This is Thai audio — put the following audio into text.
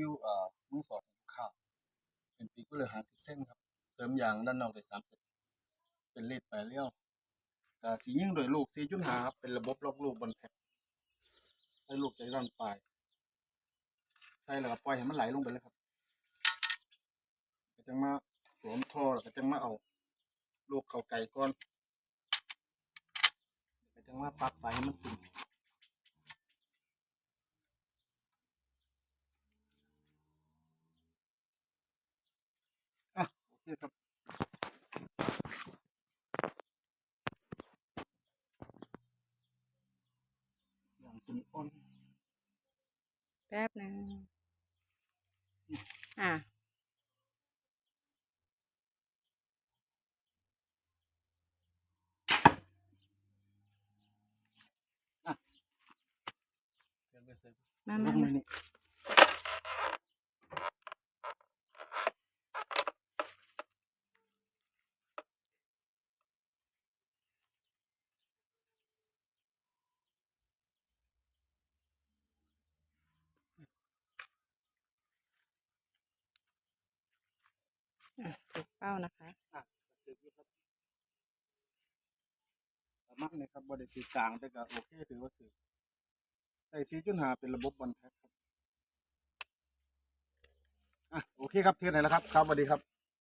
กิ้วเอ่อมือสอดข้าวเป็นปีกก็เลยหาสิบเส้นครับ เสริมยางด้านนอกได้สามเส้นเป็นเลดแปดเลี้ยวกาสียิ่งโดยลูกสีจุดหาครับเป็นระบบล็อกลูกบนแพ็คให้ลูกใจด้านปลายใช่แล้วก็ปล่อยให้มันไหลลงไปเลยครับก็จังมาสวมท่อแล้วก็จังมาเอาลูกเข่าไก่ก่อนก็จังมาปักสายให้มันตึง อะโอเคครับอย่างเป็นอ้นแป๊บหนึงอะเดี๋ยวไปใส่มาลมางในมา อะถูกเป้านะคะอะถืออยู่ครับสามารถเลยครับบริตีกลางแต่ก็โอเคถือว่าถือใส่สีจุนหาเป็นระบบบอลแพ็คครับอะโอเคครับเทสไหนแล้วครับ ครับสวัสดีครับ